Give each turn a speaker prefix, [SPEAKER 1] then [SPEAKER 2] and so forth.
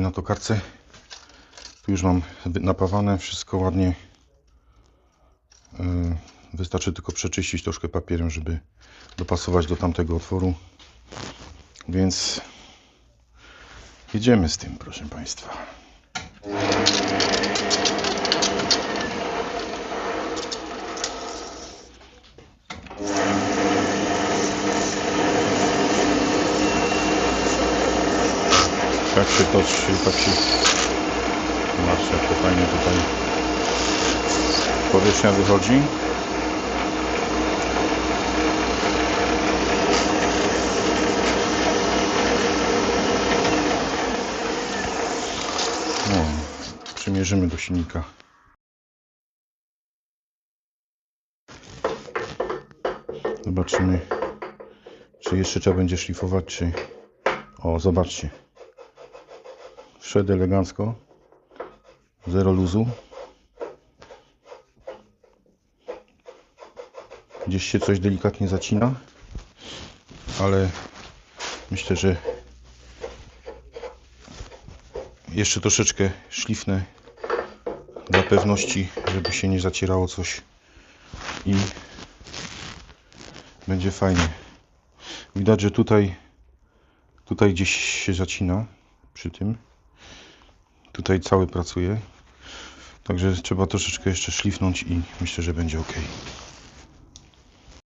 [SPEAKER 1] na tokarce. Tu już mam napawane, wszystko ładnie. Yy, Wystarczy tylko przeczyścić troszkę papierem, żeby dopasować do tamtego otworu. Więc jedziemy z tym, proszę Państwa. Tak się toczy, tak się... Jak to fajnie tutaj powierzchnia wychodzi. No, przymierzymy do silnika. Zobaczymy, czy jeszcze trzeba będzie szlifować, czy... O, zobaczcie. Wszedł elegancko. Zero luzu. Gdzieś się coś delikatnie zacina, ale myślę, że jeszcze troszeczkę szlifnę dla pewności, żeby się nie zacierało coś i będzie fajnie. Widać, że tutaj tutaj gdzieś się zacina przy tym. Tutaj cały pracuje. Także trzeba troszeczkę jeszcze szlifnąć i myślę, że będzie ok.